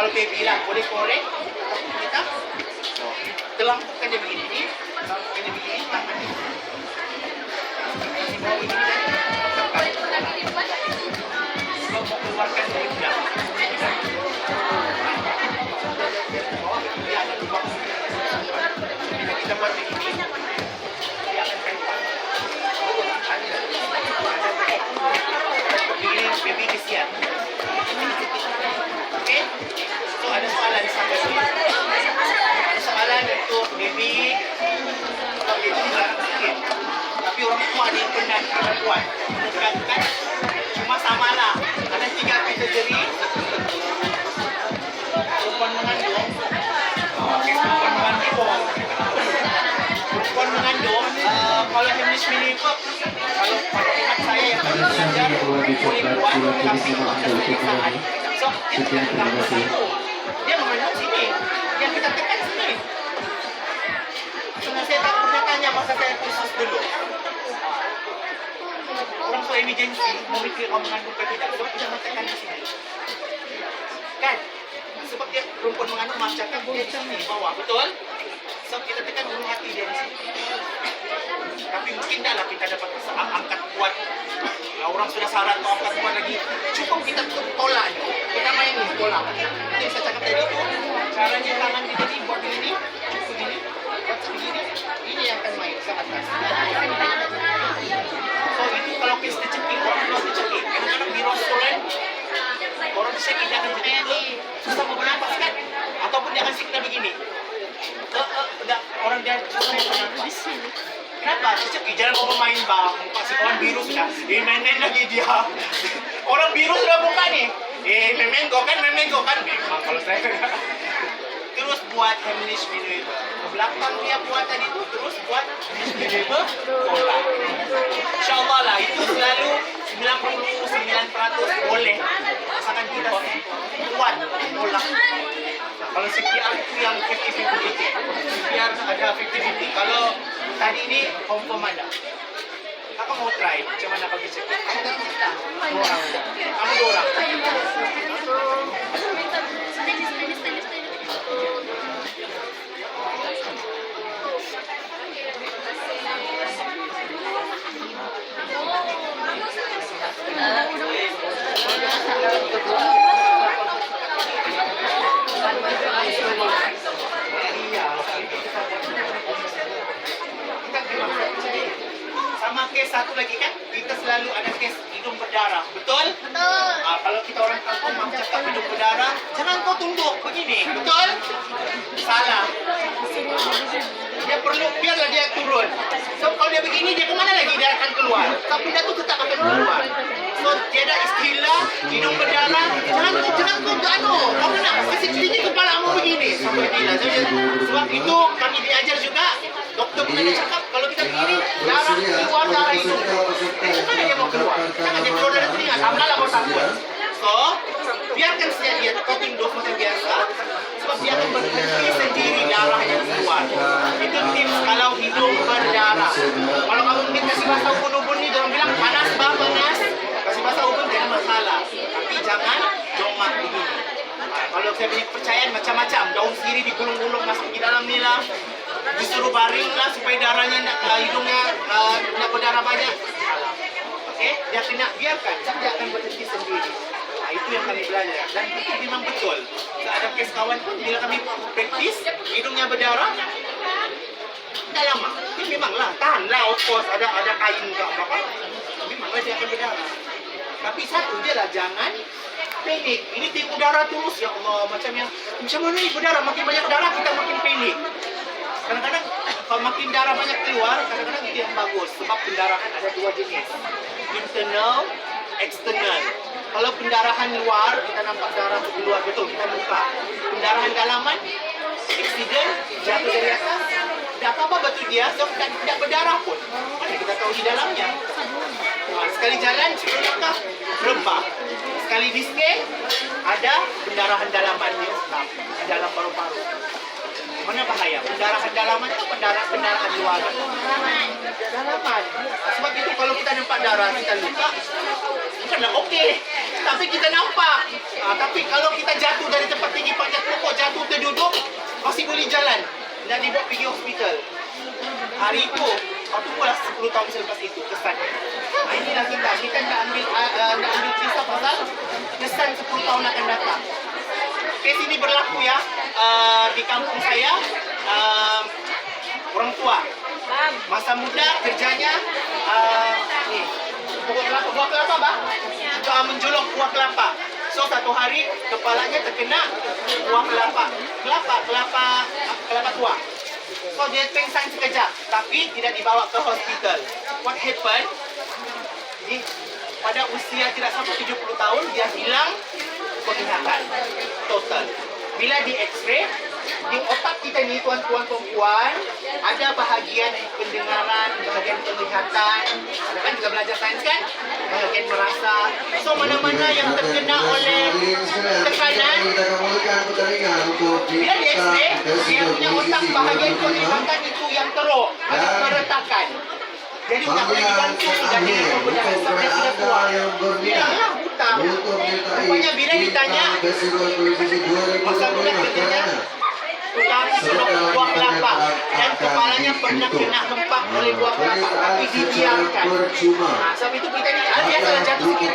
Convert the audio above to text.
kalau baby lah boleh korek kita telangkupkan begini ni telangkupkan begini tangan ni Di bawah ini dan sebab mau keluarkan dari bila kita begini ini baby kesian oke so ada untuk baby atau baby jarang sikit tapi orang tua dia penat kena buat kan kan cuma samalah ada tiga kategori perempuan mengandung mengandung perempuan mengandung kalau hemish minimal kalau pada saya yang boleh Sekian, terima kasih. Emergency memikir mengandung ke tidak sebab kita tekan di sini. Kan dia perempuan mengandung cakap dia di bawah. Betul? Sebab kita tekan ulu hati dia di sini. Tapi mungkin dah lah kita dapat ang- angkat kuat Kalau orang sudah saran atau angkat kuat lagi. Cukup kita tolak je kita main ni tolak itu yang saya cakap tadi tu caranya tangan kita ni buat begini cukup begini buat begini ini yang akan main ke atas so orang di restoran orang akan jadi "Eh, susah mau kan ataupun dia akan begini Eh, eh, dah, orang dia mau Kenapa? Bermain bang. Si orang biru sudah. Eh, lagi dia. orang biru sudah buka nih. Eh, kau kan, kau kan. Memang kalau saya Terus buat Hemlish maneuver. Ke belakang dia buat tadi tu, terus buat Hemlish maneuver. Tolak. InsyaAllah lah, itu selalu 99% boleh. Asalkan kita kuat tolak. Kalau CPR itu yang 50-50 CPR ada 50-50 Kalau tadi ini confirm ada Kakak mau try macam mana kalau bisa Dua orang satu lagi kan Kita selalu ada case hidung berdarah Betul? Betul. Ah, kalau kita orang kampung mau cakap hidung berdarah, jangan kau tunduk begini, betul? Salah. Dia perlu biarlah dia turun. So kalau dia begini dia ke mana lagi dia akan keluar. Tapi dia tu tetap akan keluar. So tiada istilah hidung berdarah. Jangan kau jangan kau anu. Kamu nak kasih tinggi kepala kamu begini. Sampai Jadi, sebab itu kami diajar juga. Doktor pernah cakap kita begini darah keluar darah hidung. Eh, Ke mana dia mau keluar? Jangan dia keluar dari telinga. Sama lah takut. So, biarkan saja dia cutting dose macam biasa. Sebab dia akan berhenti sendiri darah yang keluar. Itu tips kalau hidung berdarah. Kalau kamu mungkin kasih basah ubun-ubun ni, jangan bilang panas bang, panas. Kasih basah ubun tidak masalah. Tapi jangan jomak begini. Ah, Kalau saya punya kepercayaan macam-macam, daun sirih digulung-gulung masuk di dalam ni lah. Disuruh baring lah supaya darahnya, uh, hidungnya uh, nak berdarah banyak. Salah. Okey, dia kena biarkan, dia akan berhenti sendiri. Nah, itu yang kami belajar. Dan itu memang betul. So, ada kes kawan pun, bila kami praktis, hidungnya berdarah, tak lama. Dia memanglah, tahanlah of course, ada ada kain ke apa kan. Memanglah dia akan berdarah. Tapi satu je lah, jangan panik. Ini tipu darah terus, ya Allah. Macam yang, macam mana ni berdarah? Makin banyak darah, kita makin panik. Kadang-kadang kalau makin darah banyak keluar, kadang-kadang itu yang bagus. Sebab pendarahan ada dua jenis. Internal, eksternal. Kalau pendarahan luar, kita nampak darah keluar betul, kita buka. Pendarahan dalaman, accident, jatuh dari atas, tidak apa-apa betul dia, sebab tidak, tidak berdarah pun. Mana kita tahu di dalamnya. Nah, sekali jalan, sepuluh langkah, rempah. Sekali diske, ada pendarahan dalaman di otak, di dalam paru-paru dalamannya bahaya. Pendarahan dalaman itu pendarahan pendarahan luar. Dalaman. Sebab itu kalau kita nampak darah kita luka, bukanlah okey. Tapi kita nampak. Ha, tapi kalau kita jatuh dari tempat tinggi panjat pokok, jatuh terduduk, masih boleh jalan. Nak dibawa pergi hospital. Hari itu, waktu pula 10 tahun selepas itu, kesannya. Nah, inilah kita. Kita nak ambil, uh, uh, nak ambil kisah pasal kesan 10 tahun akan datang di kampung saya, uh, orang tua. Masa muda kerjanya, uh, pokok kelapa, buah kelapa bah? Uh, menjulok buah kelapa. So satu hari kepalanya terkena buah kelapa. Kelapa, kelapa, kelapa tua. So dia pingsan sekejap, tapi tidak dibawa ke hospital. What happened? Di, pada usia tidak sampai 70 tahun dia hilang penglihatan total. Bila di X-ray, di otak kita ni tuan-tuan perempuan ada bahagian pendengaran, bahagian penglihatan. Ada kan kita belajar sains kan? Bahagian merasa. So mana-mana yang terkena oleh tekanan bila dia X-ray, dia punya otak bahagian penglihatan itu yang teruk, ada keretakan. Jadi tak boleh dibantu sudah dia kemudian sampai sudah tua. Bilanglah buta. Rupanya bila ditanya, masa budak kerjanya, tukang selok buah kelapa dan kepalanya pernah kena hempak oleh buah kelapa tapi dibiarkan. Nah, sebab itu kita ni ah, biasalah jatuh sikit.